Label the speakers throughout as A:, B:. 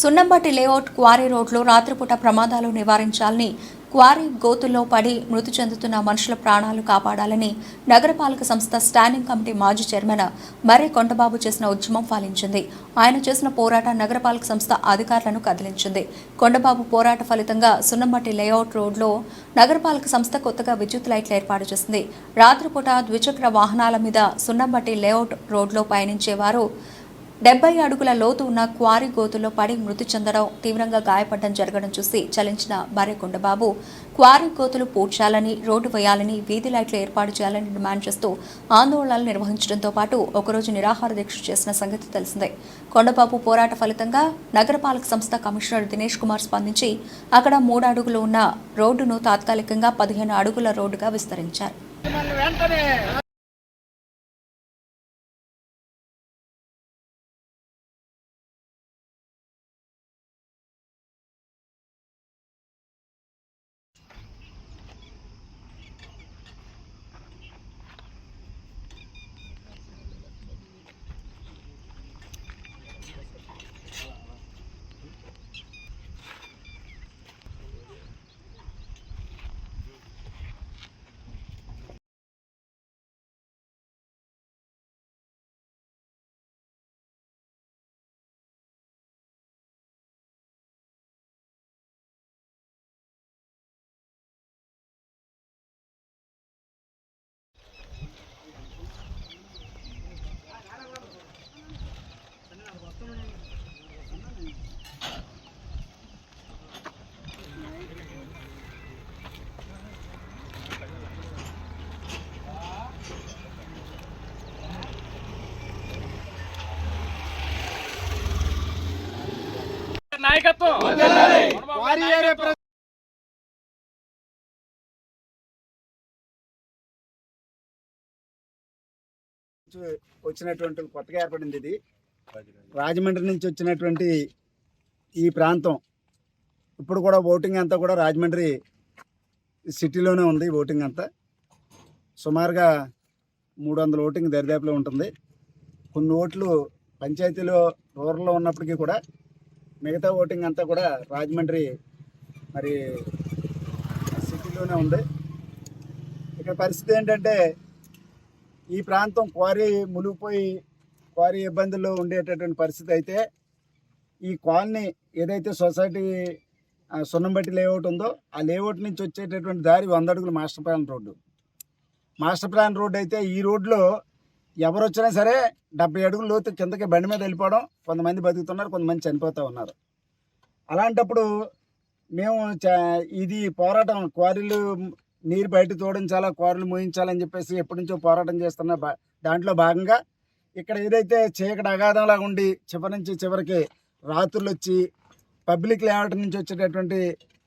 A: Sunnambatti layout quarry రోడ్లో రాత్రిపూట ప్రమాదాలు నివారించాలని క్వారీ గోతుల్లో పడి మృతి చెందుతున్న మనుషుల ప్రాణాలు కాపాడాలని నగరపాలక సంస్థ స్టాండింగ్ కమిటీ మాజీ చైర్మన్ మర్రి కొండబాబు చేసిన ఉద్యమం ఫలించింది. ఆయన చేసిన పోరాటం నగరపాలక సంస్థ అధికారులను కదిలించింది. కొండబాబు పోరాట ఫలితంగా సున్నంబట్టి లేఅవుట్ రోడ్లో నగరపాలక సంస్థ కొత్తగా విద్యుత్ లైట్లు ఏర్పాటు చేసింది. రాత్రిపూట ద్విచక్ర వాహనాల మీద సున్నంబట్టి లేఅవుట్ రోడ్లో పయనించేవారు డెబ్బై అడుగుల లోతు ఉన్న క్వారీ గోతుల్లో పడి మృతి చెందడం తీవ్రంగా గాయపడడం జరగడం చూసి చలించిన భార్య కొండబాబు క్వారీ గోతులు పూడ్చాలని రోడ్డు వేయాలని వీధి లైట్లు ఏర్పాటు చేయాలని డిమాండ్ చేస్తూ ఆందోళనలు నిర్వహించడంతో పాటు ఒకరోజు నిరాహార దీక్ష చేసిన సంగతి తెలిసిందే. కొండబాబు పోరాట ఫలితంగా నగరపాలక సంస్థ కమిషనర్ దినేష్ కుమార్ స్పందించి అక్కడ మూడు అడుగులు ఉన్న రోడ్డును తాత్కాలికంగా పదిహేను అడుగుల రోడ్డుగా విస్తరించారు.
B: వచ్చినటువంటి కొత్తగా ఏర్పడింది ఇది. రాజమండ్రి నుంచి వచ్చినటువంటి ఈ ప్రాంతం ఇప్పుడు కూడా ఓటింగ్ అంతా కూడా రాజమండ్రి సిటీలోనే ఉంది ఓటింగ్ అంతా. సుమారుగా మూడు వందల ఓటింగ్ దరిదాపులో ఉంటుంది. కొన్ని ఓట్లు పంచాయతీలో రూరల్లో ఉన్నప్పటికీ కూడా మిగతా ఓటింగ్ అంతా కూడా రాజమండ్రి మరి సిటీలోనే ఉంది. ఇక్కడ పరిస్థితి ఏంటంటే ఈ ప్రాంతం క్వారీ మునిగిపోయి క్వారీ ఇబ్బందుల్లో ఉండేటటువంటి పరిస్థితి అయితే ఈ కాలనీ ఏదైతే సొసైటీ సున్నంబట్టి లేఅవుట్ ఉందో ఆ లేఅవుట్ నుంచి వచ్చేటటువంటి దారి వంద అడుగులు master plan road. Master plan road అయితే ఈ రోడ్లో ఎవరు వచ్చినా సరే డెబ్బై అడుగులు లోతు కిందకి బండి మీద వెళ్ళిపోవడం కొంతమంది బతుకుతున్నారు కొంతమంది చనిపోతూ ఉన్నారు. అలాంటప్పుడు మేము ఇది పోరాటం క్వారీలు నీరు బయట తోడించాలా క్వారీలు మోయించాలని చెప్పేసి ఎప్పటి నుంచో పోరాటం చేస్తున్న దాంట్లో భాగంగా ఇక్కడ ఏదైతే చీకటి అగాధంలాగా ఉండి చివరి నుంచి చివరికి రాత్రులు వచ్చి పబ్లిక్ లేఅవుట్ నుంచి వచ్చేటటువంటి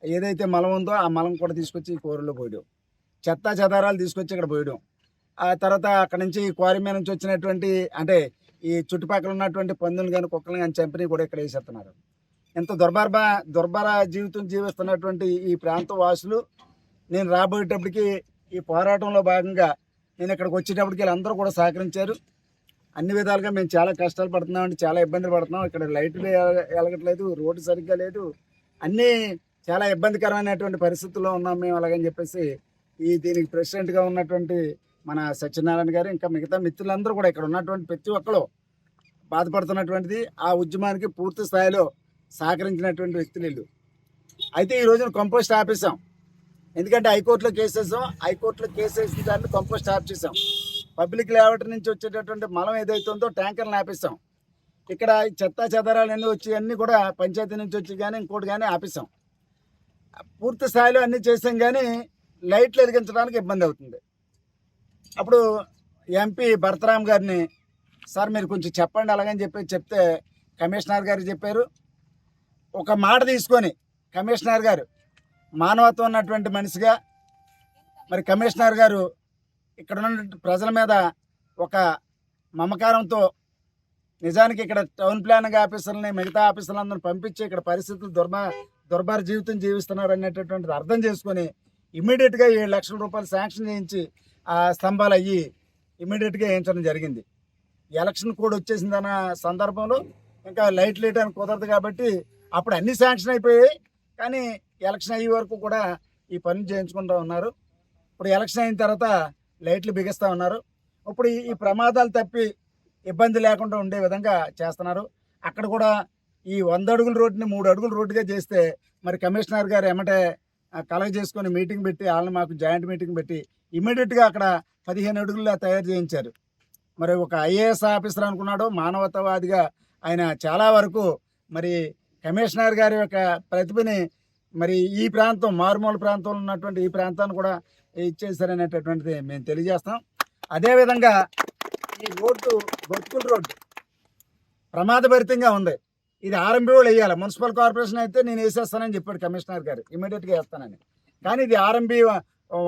B: ఏదైతే మలం ఉందో ఆ మలం కూడా తీసుకొచ్చి ఈ కూరలో పోయడం. చెత్త చెదారాలు తీసుకొచ్చి ఇక్కడ పోయడం. ఆ తర్వాత అక్కడ నుంచి క్వారీ మీద నుంచి వచ్చినటువంటి అంటే ఈ చుట్టుపక్కల ఉన్నటువంటి పందులు కానీ కుక్కలు కానీ చంపిని కూడా ఇక్కడ వేసేస్తున్నారు. ఎంత దుర్భర్భ దుర్భర జీవితం జీవిస్తున్నటువంటి ఈ ప్రాంత వాసులు నేను రాబోయేటప్పటికి ఈ పోరాటంలో భాగంగా నేను ఇక్కడికి వచ్చేటప్పటికి వీళ్ళందరూ కూడా సహకరించారు. అన్ని విధాలుగా మేము చాలా కష్టాలు పడుతున్నాం చాలా ఇబ్బందులు పడుతున్నాం. ఇక్కడ లైట్లు వెలగట్లేదు రోడ్డు సరిగ్గా లేదు. అన్నీ చాలా ఇబ్బందికరమైనటువంటి పరిస్థితుల్లో ఉన్నాం మేము అలాగని చెప్పేసి ఈ దీనికి ప్రెసిడెంట్గా ఉన్నటువంటి మన సత్యనారాయణ గారు ఇంకా మిగతా మిత్రులందరూ కూడా ఇక్కడ ఉన్నటువంటి ప్రతి ఒక్కరు బాధపడుతున్నటువంటిది ఆ ఉద్యమానికి పూర్తి స్థాయిలో సహకరించినటువంటి వ్యక్తులు వీళ్ళు. అయితే ఈ రోజున కంపోస్ట్ ఆపేసాం ఎందుకంటే హైకోర్టులో కేసు వేసాం. హైకోర్టులో కేసు వేసిన దాన్ని కంపోస్ట్ ఆఫ్ చేసాం పబ్లిక్ లేవటర్ నుంచి వచ్చేటటువంటి మలం ఏదైతే ఉందో ట్యాంకర్ని ఆపేసాం ఇక్కడ చెత్త చెదరాలు అన్నీ వచ్చి అన్నీ కూడా పంచాయతీ నుంచి వచ్చి కానీ ఇంకోటి కానీ ఆపేసాం పూర్తి స్థాయిలో అన్నీ చేసాం కానీ లైట్లు వెలిగించడానికి ఇబ్బంది అవుతుంది. అప్పుడు ఎంపీ భరతరామ్ గారిని సార్ మీరు కొంచెం చెప్పండి అలాగని చెప్పి చెప్తే కమిషనర్ గారు చెప్పారు. ఒక మాట తీసుకొని కమిషనర్ గారు మానవత్వం ఉన్నటువంటి మనిషిగా మరి కమిషనర్ గారు ఇక్కడ ఉన్న ప్రజల మీద ఒక మమకారంతో నిజానికి ఇక్కడ టౌన్ ప్లానింగ్ ఆఫీసర్ని మిగతా ఆఫీసర్లందరిని పంపించి ఇక్కడ పరిస్థితులు దుర్మ దుర్భర జీవితం జీవిస్తున్నారు అనేటటువంటిది అర్థం చేసుకొని ఇమీడియట్గా ఏడు లక్షల రూపాయలు శాంక్షన్ చేయించి ఆ స్తంభాలు అయ్యి ఇమీడియట్గా వేయించడం జరిగింది. ఎలక్షన్ కోడ్ వచ్చేసిందన్న సందర్భంలో ఇంకా లైట్ వేయడానికి కుదరదు కాబట్టి అప్పుడు అన్ని శాంక్షన్ అయిపోయాయి. కానీ ఎలక్షన్ అయ్యే వరకు కూడా ఈ పనులు చేయించుకుంటూ ఉన్నారు. ఇప్పుడు ఎలక్షన్ అయిన తర్వాత లైట్లు బిగిస్తూ ఉన్నారు. ఇప్పుడు ఈ- ప్రమాదాలు తప్పి ఇబ్బంది లేకుండా ఉండే విధంగా చేస్తున్నారు. అక్కడ కూడా ఈ వంద అడుగుల రోడ్డుని మూడు అడుగుల రోడ్డుగా చేస్తే మరి కమిషనర్ గారు ఎమ్మటే కలగ చేసుకొని మీటింగ్ పెట్టి వాళ్ళని మాకు జాయింట్ మీటింగ్ పెట్టి ఇమీడియట్గా అక్కడ పదిహేను అడుగుల్లో తయారు చేయించారు. మరి ఒక ఐఏఎస్ ఆఫీసర్ అనుకున్నాడు మానవతావాదిగా ఆయన చాలా వరకు మరి కమిషనర్ గారి యొక్క ప్రతిభని మరి ఈ ప్రాంతం మారుమూల ప్రాంతంలో ఉన్నటువంటి ఈ ప్రాంతాన్ని కూడా ఇచ్చేసారనేటటువంటిది మేము తెలియజేస్తాం. అదేవిధంగా ఈ రోడ్డు బొత్తుకుల రోడ్డు ప్రమాదభరితంగా ఉంది. ఇది ఆర్ఎంబీ వాళ్ళు వేయాలి. మున్సిపల్ కార్పొరేషన్ అయితే నేను వేసేస్తానని చెప్పాడు కమిషనర్ గారు. ఇమీడియట్గా వేస్తానని. కానీ ఇది ఆర్ఎంబీ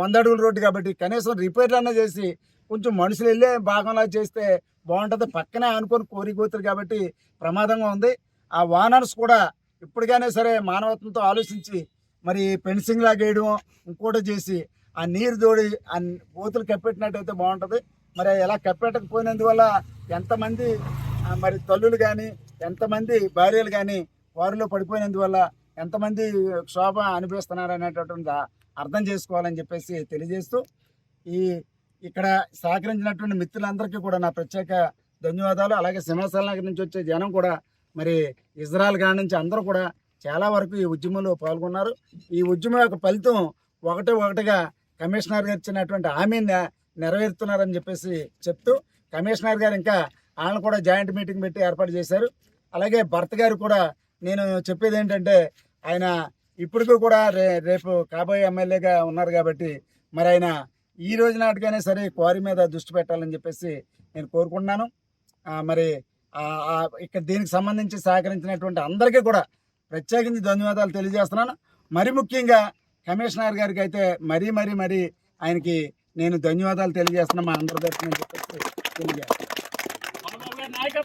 B: వంద అడుగుల రోడ్డు కాబట్టి కనీసం రిపేర్లు అన్నా చేసి కొంచెం మనుషులు వెళ్ళే భాగంలా చేస్తే బాగుంటుంది. పక్కనే అనుకొని కోరిపోతారు కాబట్టి ప్రమాదంగా ఉంది. ఆ వానర్స్ కూడా ఇప్పటికైనా సరే మానవత్వంతో ఆలోచించి మరి పెన్సింగ్ లాగా వేయడం ఇంకోటి చేసి ఆ నీరు తోడి ఆ బోతులు కప్పెట్టినట్టయితే బాగుంటుంది. మరి ఎలా కప్పెట్టకపోయినందువల్ల ఎంతమంది మరి తల్లులు కానీ ఎంతమంది భార్యలు కానీ వారిలో పడిపోయినందువల్ల ఎంతమంది క్షోభ అనిపిస్తున్నారు అనేటటువంటి అర్థం చేసుకోవాలని చెప్పేసి తెలియజేస్తూ ఈ ఇక్కడ సహకరించినటువంటి మిత్రులందరికీ కూడా నా ప్రత్యేక ధన్యవాదాలు. అలాగే సింహాసాల నగర్ నుంచి వచ్చే జనం కూడా మరి ఇజ్రాయల్ కాడ నుంచి అందరూ కూడా చాలా వరకు ఈ ఉద్యమంలో పాల్గొన్నారు. ఈ ఉద్యమం యొక్క ఫలితం ఒకటి ఒకటిగా కమిషనర్ గారు ఇచ్చినటువంటి హామీని నెరవేరుతున్నారని చెప్పేసి చెప్తూ కమిషనర్ గారు ఇంకా వాళ్ళని కూడా జాయింట్ మీటింగ్ పెట్టి ఏర్పాటు చేశారు. అలాగే భర్త గారు కూడా నేను చెప్పేది ఏంటంటే ఆయన ఇప్పటికీ కూడా రే రేపు కాబోయే ఎమ్మెల్యేగా ఉన్నారు కాబట్టి మరి ఆయన ఈ రోజు నాటికైనా సరే క్వారీ మీద దృష్టి పెట్టాలని చెప్పేసి నేను కోరుకుంటున్నాను. మరి ఇక్కడ దీనికి సంబంధించి సహకరించినటువంటి అందరికీ కూడా ప్రత్యేకించి ధన్యవాదాలు తెలియజేస్తున్నాను. మరి ముఖ్యంగా కమిషనర్ గారికి అయితే మరీ మరీ మరీ ఆయనకి నేను ధన్యవాదాలు తెలియజేస్తున్నా మా అందరి తరఫున చెప్పేసి తెలియజేస్తాను